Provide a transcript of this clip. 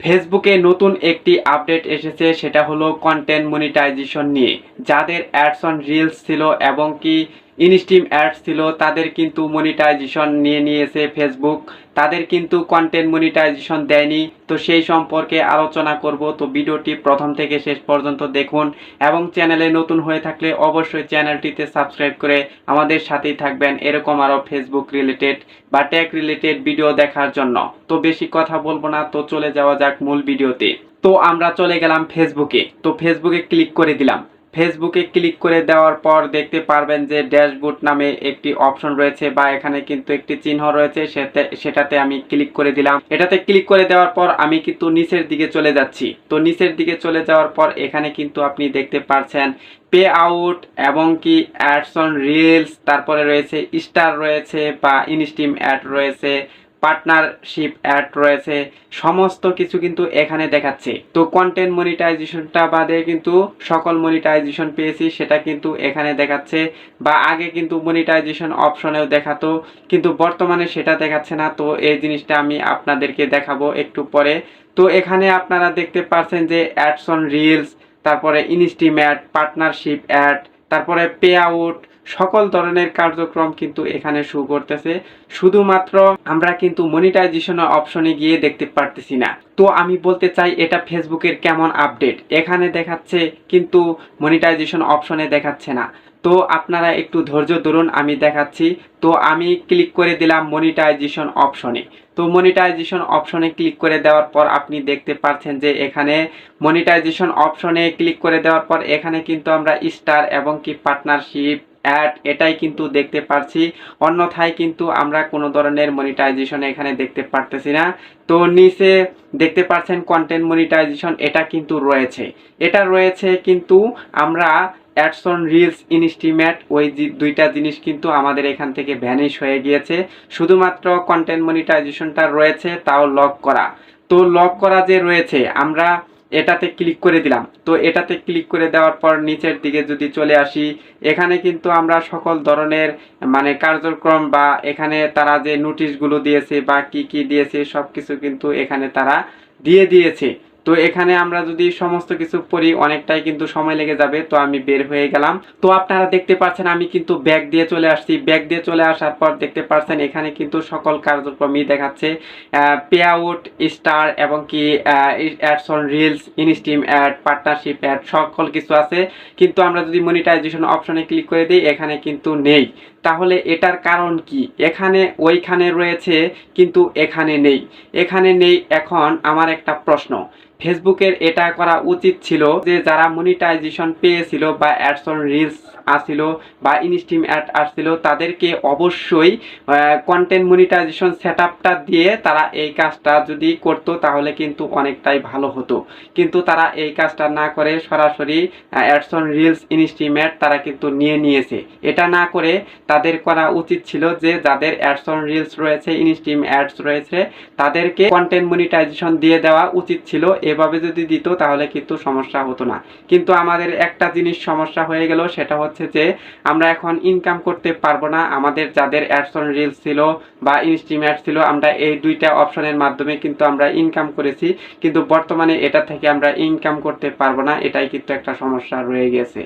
ফেসবুকে নতুন একটি আপডেট এসেছে সেটা হলো কন্টেন্ট মনিটাইজেশন নিয়ে। যাদের অ্যাডস অন রিলস ছিল এবং কি ইনস্টিম অ্যাডস ছিল, তাদের কিন্তু মনিটাইজেশন নিয়ে নিয়েছে ফেসবুক তাদের কিন্তু কন্টেন্ট মনিটাইজেশন দেয়নি। তো সেই সম্পর্কে আলোচনা করব। তো ভিডিওটি প্রথম থেকে শেষ পর্যন্ত দেখুন এবং চ্যানেলে নতুন হয়ে থাকলে অবশ্যই চ্যানেলটিতে সাবস্ক্রাইব করে আমাদের সাথেই থাকবেন এরকম আরও ফেসবুক রিলেটেড বা ট্যাগ রিলেটেড ভিডিও দেখার জন্য। তো বেশি কথা বলব না, তো চলে যাওয়া যাক মূল ভিডিওতে। তো আমরা চলে গেলাম ফেসবুকে তো ফেসবুকে ক্লিক করে দিলাম। ফেসবুকে ক্লিক করে দেওয়ার পর দেখতে পারবেন যে ড্যাশবোর্ড নামে একটি অপশন রয়েছে বা এখানে কিন্তু একটি চিহ্ন রয়েছে সেটাতে আমি ক্লিক করে দিলাম। এটাতে ক্লিক করে দেওয়ার পর আমি কিন্তু নিচের দিকে চলে যাচ্ছি। তো নিচের দিকে চলে যাওয়ার পর এখানে কিন্তু আপনি দেখতে পাচ্ছেন পে আউট এবং কি অ্যাডস অন রিলস, তারপরে রয়েছে স্টার রয়েছে বা ইনস্টিম অ্যাড রয়েছে। পার্টনারশিপ অ্যাড রয়েছে, সমস্ত কিছু কিন্তু এখানে দেখাচ্ছে। তো কন্টেন্ট মনিটাইজেশনটা বাদে কিন্তু সকল মনিটাইজেশন পেয়েছি, সেটা কিন্তু এখানে দেখাচ্ছে। বা আগে কিন্তু মনিটাইজেশন অপশনেও দেখাতো, কিন্তু বর্তমানে সেটা দেখাচ্ছে না। তো এই জিনিসটা আমি আপনাদেরকে দেখাবো একটু পরে। তো এখানে আপনারা দেখতে পাচ্ছেন যে অ্যাডস অন রিলস তারপরে ইনস্টিম্যাট পার্টনারশিপ অ্যাড তারপরে পে আউট সকল ধরনের কার্যক্রম কিন্তু এখানে শু করতেছে। শুধুমাত্র আমরা কিন্তু মনিটাইজেশন অপশনে গিয়ে দেখতে পারতেছি না। তো আমি বলতে চাই, এটা ফেসবুকের কেমন আপডেট এখানে দেখাচ্ছে কিন্তু মনিটাইজেশন অপশনে দেখাচ্ছে না। তো আপনারা একটু ধৈর্য ধরুন, আমি দেখাচ্ছি। তো আমি ক্লিক করে দিলাম মনিটাইজেশন অপশনে তো মনিটাইজেশন অপশনে ক্লিক করে দেওয়ার পর আপনি দেখতে পাচ্ছেন যে এখানে মনিটাইজেশন অপশনে ক্লিক করে দেওয়ার পর এখানে কিন্তু আমরা স্টার এবং কি পার্টনারশিপ অ্যাড এটাই কিন্তু দেখতে পারছি। অন্যথায় কিন্তু আমরা কোনো ধরনের মনিটাইজেশন এখানে দেখতে পারতেছি না। তো নিচে দেখতে পাচ্ছেন কন্টেন্ট মনিটাইজেশন এটা কিন্তু রয়েছে। এটা রয়েছে কিন্তু আমরা অ্যাডস অন রিলস ইনস্টিমেট ওই দুইটা জিনিস কিন্তু আমাদের এখান থেকে ভ্যানিশ হয়ে গিয়েছে। শুধুমাত্র কন্টেন্ট মনিটাইজেশনটা রয়েছে, তাও লক করা। তো লক করা যে রয়েছে, আমরা এটাতে ক্লিক করে দিলাম। তো এটাতে ক্লিক করে দেওয়ার পর নিচের দিকে যদি চলে আসি, এখানে কিন্তু আমরা সকল ধরনের মানে কার্যক্রম বা এখানে তারা যে নোটিশগুলো দিয়েছে বা কি কি দিয়েছে সব কিছু কিন্তু এখানে তারা দিয়ে দিয়েছে। তো এখানে আমরা যদি সমস্ত কিছু পড়ি, অনেকটাই কিন্তু সময় লেগে যাবে, তো আমি বের হয়ে গেলাম। তো আপনারা দেখতে পাচ্ছেন, আমি কিন্তু ব্যাগ দিয়ে চলে আসছি। ব্যাগ দিয়ে চলে আসার পর দেখতে পাচ্ছেন, এখানে কিন্তু সকল কার্যক্রমই দেখাচ্ছে। পে আউট স্টার এবং কি ads on reels instream ad partnership ad সকল কিছু আছে। কিন্তু আমরা যদি মনিটাইজেশন অপশনে ক্লিক করে দিই, এখানে কিন্তু নেই। তাহলে এটার কারণ কি? এখানে, ওইখানে রয়েছে, কিন্তু এখানে নেই। এখানে নেই এখন আমার একটা প্রশ্ন। ফেসবুকের এটা করা উচিত ছিল যে যারা মনিটাইজেশন পেয়েছিল বা অ্যাডস অন রিলস আসছিল বা ইনস্টিম অ্যাড আসছিল, তাদেরকে অবশ্যই কন্টেন্ট মনিটাইজেশন সেট আপটা দিয়ে তারা এই কাজটা যদি করতো তাহলে কিন্তু অনেকটাই ভালো হতো। কিন্তু তারা এই কাজটা না করে সরাসরি ads on reels instream ad তারা কিন্তু নিয়ে নিয়েছে। এটা না করে তাদের করা উচিত ছিল যে যাদের অ্যাডস অন রিলস রয়েছে ইনস্টিম অ্যাডস রয়েছে, তাদেরকে কন্টেন্ট মনিটাইজেশন দিয়ে দেওয়া উচিত ছিল এভাবে যদি দিত, তাহলে কিন্তু সমস্যা হতো না। কিন্তু আমাদের একটা জিনিস সমস্যা হয়ে গেল, সেটা হচ্ছে যে আমরা এখন ইনকাম করতে পারব না। আমাদের যাদের অ্যাডসন রিলস ছিল বা ইনস্ট্রিম অ্যাড ছিল, আমরা এই দুইটা অপশনের মাধ্যমে কিন্তু আমরা ইনকাম করেছি। কিন্তু বর্তমানে এটা থেকে আমরা ইনকাম করতে পারব না, এটাই কিন্তু একটা সমস্যা রয়ে গেছে।